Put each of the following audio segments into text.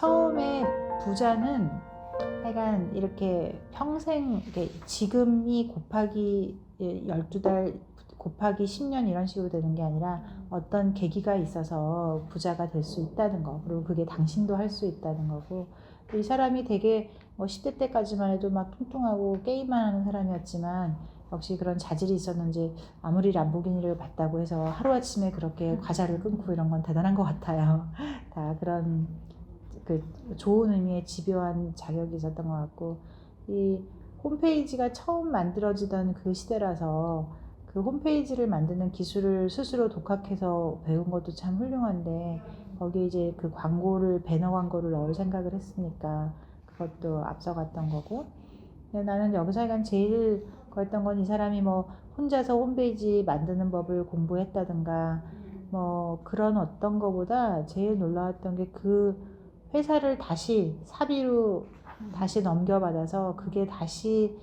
처음에 부자는 하여간 이렇게 평생 지금이 곱하기 12달 곱하기 10년 이런 식으로 되는 게 아니라 어떤 계기가 있어서 부자가 될 수 있다는 거 그리고 그게 당신도 할 수 있다는 거고 이 사람이 되게 뭐 10대 때까지만 해도 막 뚱뚱하고 게임만 하는 사람이었지만 역시 그런 자질이 있었는지 아무리 람보기니를 봤다고 해서 하루아침에 그렇게 과자를 끊고 이런 건 대단한 것 같아요. 다 그런 그 좋은 의미의 집요한 자격이 있었던 것 같고 이 홈페이지가 처음 만들어지던 그 시대라서 그 홈페이지를 만드는 기술을 스스로 독학해서 배운 것도 참 훌륭한데 거기에 이제 그 광고를 배너 광고를 넣을 생각을 했으니까 그것도 앞서갔던 거고. 근데 나는 여기서 약간 제일 그랬던 건 이 사람이 뭐 혼자서 홈페이지 만드는 법을 공부했다든가 뭐 그런 어떤 거보다 제일 놀라웠던 게그 회사를 다시 사비로 다시 넘겨받아서 그게 다시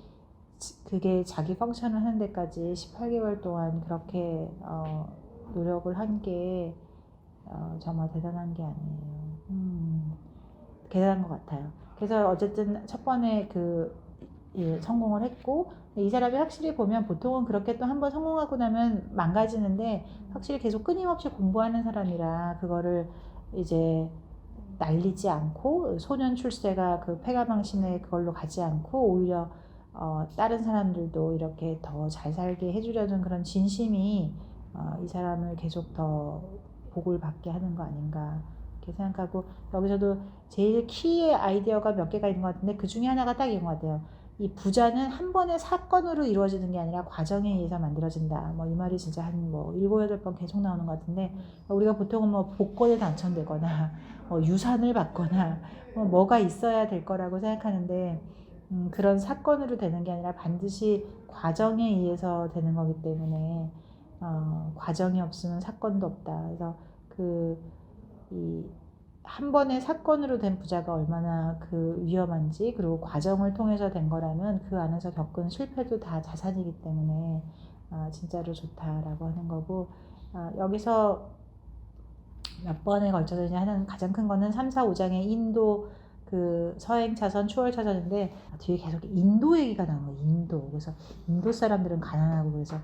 지- 그게 자기 펑션을 하는 데까지 18개월 동안 그렇게 어, 노력을 한게 어, 정말 대단한 게 아니에요. 음, 대단한 것 같아요. 그래서 어쨌든 첫 번에 그 예, 성공을 했고 이 사람이 확실히 보면 보통은 그렇게 또 한번 성공하고 나면 망가지는데 확실히 계속 끊임없이 공부하는 사람이라 그거를 이제 날리지 않고 소년 출세가 그 폐가망신에 그걸로 가지 않고 오히려 어, 다른 사람들도 이렇게 더 잘 살게 해주려는 그런 진심이 어, 이 사람을 계속 더 복을 받게 하는 거 아닌가 이렇게 생각하고 여기서도 제일 키의 아이디어가 몇 개가 있는 것 같은데 그 중에 하나가 딱 이런 것 같아요. 이 부자는 한 번의 사건으로 이루어지는 게 아니라 과정에 의해서 만들어진다. 뭐 이 말이 진짜 한 뭐 일곱 여덟 번 계속 나오는 것 같은데 우리가 보통은 뭐 복권에 당첨되거나 뭐 유산을 받거나 뭐 뭐가 있어야 될 거라고 생각하는데 음, 그런 사건으로 되는 게 아니라 반드시 과정에 의해서 되는 거기 때문에 어, 과정이 없으면 사건도 없다. 그래서 그 이 한 번의 사건으로 된 부자가 얼마나 그 위험한지 그리고 과정을 통해서 된 거라면 그 안에서 겪은 실패도 다 자산이기 때문에 아, 진짜로 좋다라고 하는 거고 아, 여기서 몇 번에 걸쳐서 이제 하는 가장 큰 거는 3, 4, 5장의 인도 그 서행 차선, 추월 차선인데 뒤에 계속 인도 얘기가 나온 거예요. 인도. 그래서 인도 사람들은 가난하고 그래서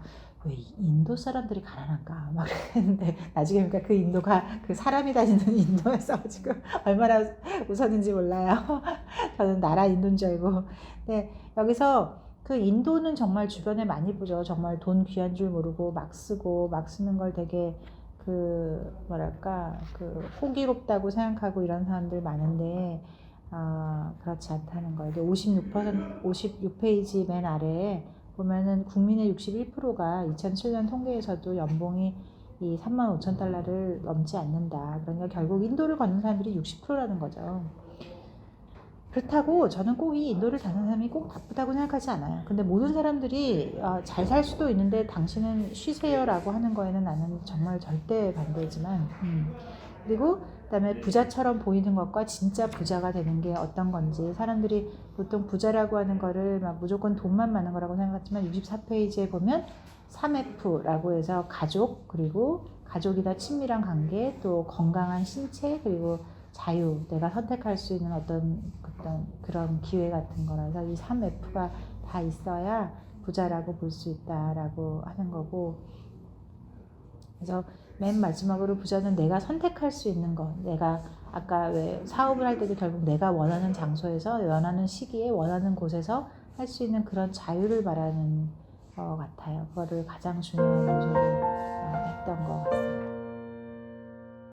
왜 인도 사람들이 가난한가 막 그랬는데 나중에 보니까 그 인도가 그 사람이 다니는 인도에서 지금 얼마나 웃었는지 몰라요. 저는 나라 인도인 줄 알고. 근데 여기서 그 인도는 정말 주변에 많이 보죠. 정말 돈 귀한 줄 모르고 막 쓰고 막 쓰는 걸 되게 그 뭐랄까 그 호기롭다고 생각하고 이런 사람들 많은데 아 그렇지 않다는 거예요. 56% 56페이지 맨 아래에 보면은 국민의 61%가 2007년 통계에서도 연봉이 이 3만 5천 달러를 넘지 않는다. 그러니까 결국 인도를 걷는 사람들이 60%라는 거죠. 그렇다고 저는 꼭 이 인도를 다는 사람이 꼭 나쁘다고 생각하지 않아요. 근데 모든 사람들이 어, 잘살 수도 있는데 당신은 쉬세요라고 하는 거에는 나는 정말 절대 반대지만 음. 그리고 그다음에 부자처럼 보이는 것과 진짜 부자가 되는 게 어떤 건지 사람들이 보통 부자라고 하는 거를 막 무조건 돈만 많은 거라고 생각하지만 64페이지에 보면 3F라고 해서 가족 그리고 가족이나 친밀한 관계 또 건강한 신체 그리고 자유 내가 선택할 수 있는 어떤 어떤 그런 기회 같은 거라서 이 3F가 다 있어야 부자라고 볼 수 있다라고 하는 거고 그래서 맨 마지막으로 부자는 내가 선택할 수 있는 것. 내가 아까 왜 사업을 할 때도 결국 내가 원하는 장소에서 원하는 시기에 원하는 곳에서 할 수 있는 그런 자유를 말하는 것 같아요. 그거를 가장 중요한 요소로 어, 했던 것 같아요.